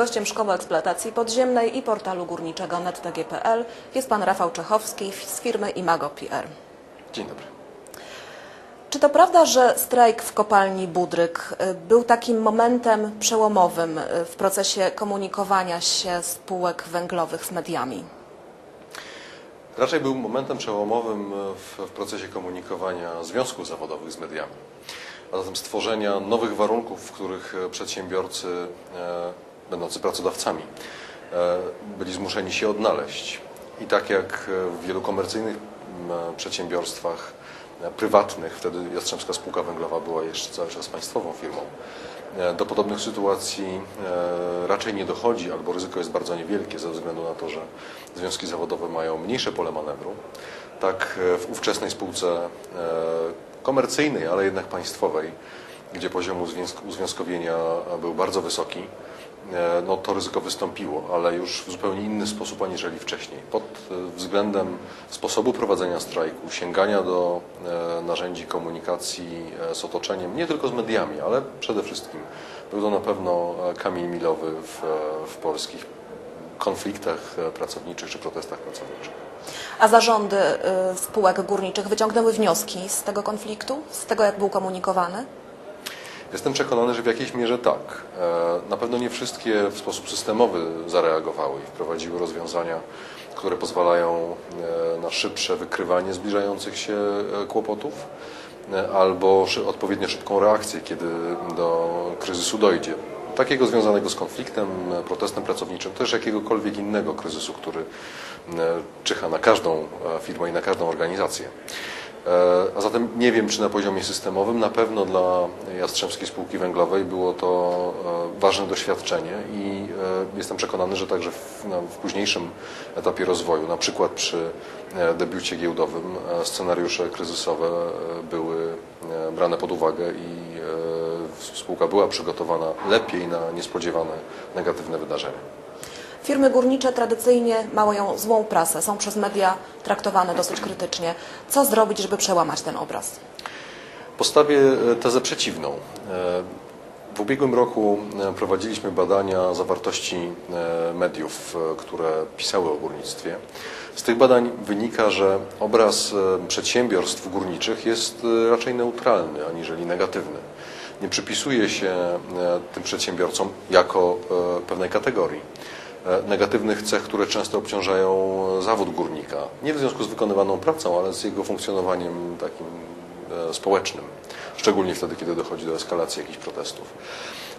Gościem Szkoły Eksploatacji Podziemnej i portalu górniczego nettg.pl jest pan Rafał Czechowski z firmy Imago PR. Dzień dobry. Czy to prawda, że strajk w kopalni Budryk y, był takim momentem przełomowym y, w procesie komunikowania się spółek węglowych z mediami? Raczej był momentem przełomowym w, w procesie komunikowania związków zawodowych z mediami, a zatem stworzenia nowych warunków, w których przedsiębiorcy, będący pracodawcami, e, byli zmuszeni się odnaleźć. I tak jak w wielu komercyjnych przedsiębiorstwach e, prywatnych, wtedy Jastrzębska Spółka Węglowa była jeszcze cały czas państwową firmą, e, do podobnych sytuacji raczej nie dochodzi, albo ryzyko jest bardzo niewielkie ze względu na to, że związki zawodowe mają mniejsze pole manewru. Tak w ówczesnej spółce komercyjnej, ale jednak państwowej, gdzie poziom uzwiązk- uzwiązkowienia był bardzo wysoki, e, no to ryzyko wystąpiło, ale już w zupełnie inny sposób aniżeli wcześniej. Pod e, względem sposobu prowadzenia strajku, sięgania do e, narzędzi komunikacji z otoczeniem, nie tylko z mediami, ale przede wszystkim był to na pewno kamień milowy w, w polskich konfliktach pracowniczych czy protestach pracowniczych. A zarządy spółek górniczych wyciągnęły wnioski z tego konfliktu, z tego jak był komunikowany? Jestem przekonany, że w jakiejś mierze tak. E, Na pewno nie wszystkie w sposób systemowy zareagowały i wprowadziły rozwiązania, które pozwalają e, na szybsze wykrywanie zbliżających się e, kłopotów albo odpowiednio szybką reakcję, kiedy do kryzysu dojdzie. Takiego związanego z konfliktem, protestem pracowniczym, też jakiegokolwiek innego kryzysu, który czyha na każdą firmę i na każdą organizację. E, A zatem nie wiem, czy na poziomie systemowym, na pewno dla Jastrzębskiej Spółki Węglowej było to e, ważne doświadczenie i e, jestem przekonany, że także w, w późniejszym etapie rozwoju, na przykład przy debiucie giełdowym, scenariusze kryzysowe były brane pod uwagę i spółka była przygotowana lepiej na niespodziewane negatywne wydarzenia. Firmy górnicze tradycyjnie mają złą prasę, są przez media traktowane dosyć krytycznie. Co zrobić, żeby przełamać ten obraz? Postawię e, tezę przeciwną. E, W ubiegłym roku e, prowadziliśmy badania zawartości mediów, które pisały o górnictwie. Z tych badań wynika, że obraz przedsiębiorstw górniczych jest raczej neutralny aniżeli negatywny. Nie przypisuje się tym przedsiębiorcom jako pewnej kategorii negatywnych cech, które często obciążają zawód górnika. Nie w związku z wykonywaną pracą, ale z jego funkcjonowaniem takim e, społecznym, szczególnie wtedy, kiedy dochodzi do eskalacji jakichś protestów.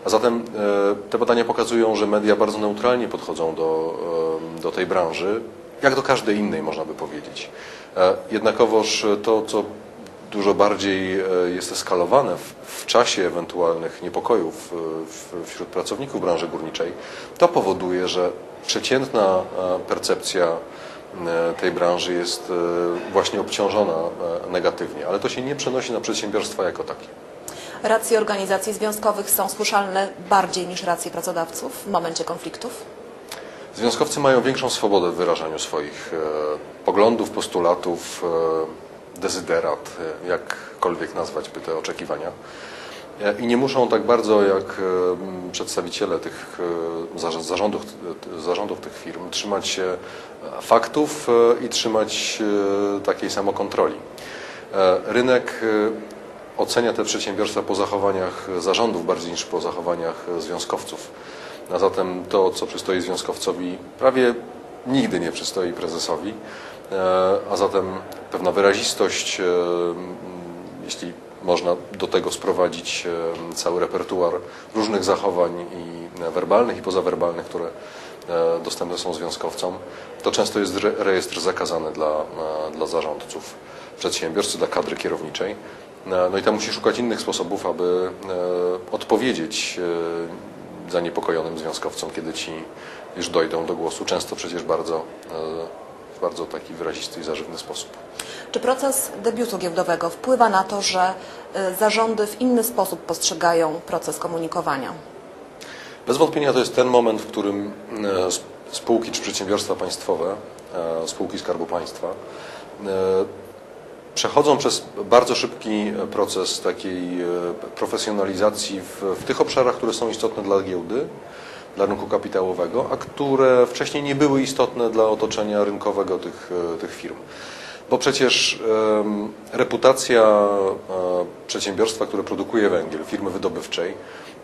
A zatem e, te badania pokazują, że media bardzo neutralnie podchodzą do, e, do tej branży, jak do każdej innej, można by powiedzieć. E, Jednakowoż to, co dużo bardziej e, jest eskalowane w, czasie ewentualnych niepokojów e, wśród pracowników branży górniczej, to powoduje, że przeciętna e, percepcja tej branży jest właśnie obciążona negatywnie, ale to się nie przenosi na przedsiębiorstwa jako takie. Racje organizacji związkowych są słyszalne bardziej niż racje pracodawców w momencie konfliktów? Związkowcy mają większą swobodę w wyrażaniu swoich poglądów, postulatów, dezyderat, e, jakkolwiek nazwać by te oczekiwania. E, I nie muszą tak bardzo jak e, przedstawiciele tych zarządów, zarządów tych firm trzymać się faktów i trzymać takiej samokontroli. Rynek ocenia te przedsiębiorstwa po zachowaniach zarządów bardziej niż po zachowaniach związkowców. A zatem to, co przystoi związkowcowi, prawie nigdy nie przystoi prezesowi. E, A zatem pewna wyrazistość, e, jeśli można do tego sprowadzić e, cały repertuar różnych zachowań i werbalnych i pozawerbalnych, które dostępne są związkowcom, to często jest re- rejestr zakazany dla, dla zarządców przedsiębiorstw, dla kadry kierowniczej. No i tam musi szukać innych sposobów, aby odpowiedzieć zaniepokojonym związkowcom, kiedy ci już dojdą do głosu, często przecież bardzo, e, w bardzo taki wyrazisty i zażywny sposób. Czy proces debiutu giełdowego wpływa na to, że y, zarządy w inny sposób postrzegają proces komunikowania? Bez wątpienia to jest ten moment, w którym e, sp- spółki czy przedsiębiorstwa państwowe, e, spółki Skarbu Państwa, e, przechodzą przez bardzo szybki proces takiej e, profesjonalizacji w, w tych obszarach, które są istotne dla giełdy dla rynku kapitałowego, a które wcześniej nie były istotne dla otoczenia rynkowego tych, e, tych firm. Bo przecież reputacja e, przedsiębiorstwa, które produkuje węgiel, firmy wydobywczej,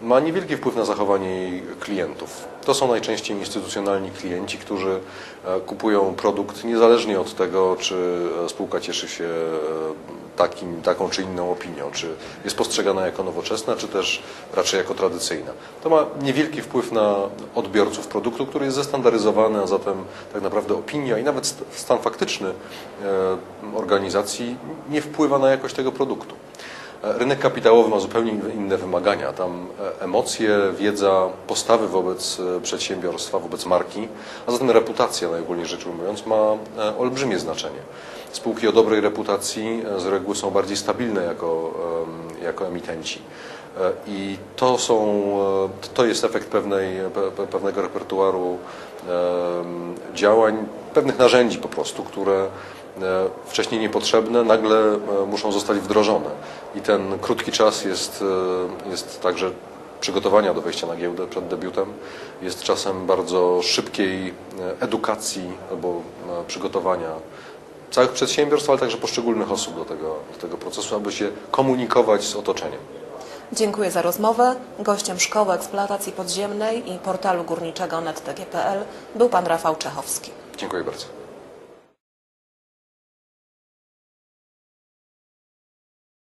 ma niewielki wpływ na zachowanie klientów. To są najczęściej instytucjonalni klienci, którzy e, kupują produkt niezależnie od tego, czy e, spółka cieszy się takim, taką czy inną opinią, czy jest postrzegana jako nowoczesna, czy też raczej jako tradycyjna. To ma niewielki wpływ na odbiorców produktu, który jest zestandaryzowany, a zatem tak naprawdę opinia i nawet st- stan faktyczny organizacji nie wpływa na jakość tego produktu. E, Rynek kapitałowy ma zupełnie inne- wymagania. Tam e, emocje, wiedza, postawy wobec e, przedsiębiorstwa, wobec marki, a zatem reputacja, najogólniej rzecz ujmując, ma olbrzymie znaczenie. Spółki o dobrej reputacji z reguły są bardziej stabilne jako, jako emitenci. I to, są, to jest efekt pewnej, pe- pe- pewnego repertuaru działań, pewnych narzędzi po prostu, które wcześniej niepotrzebne, nagle e, muszą zostać wdrożone. I ten krótki czas jest, e, jest także przygotowania do wejścia na giełdę przed debiutem, jest czasem bardzo szybkiej e, edukacji albo e, przygotowania całych przedsiębiorstw, ale także poszczególnych osób do tego, do tego procesu, aby się komunikować z otoczeniem. Dziękuję za rozmowę. Gościem Szkoły Eksploatacji Podziemnej i portalu górniczego net.pl był pan Rafał Czechowski. Dziękuję bardzo.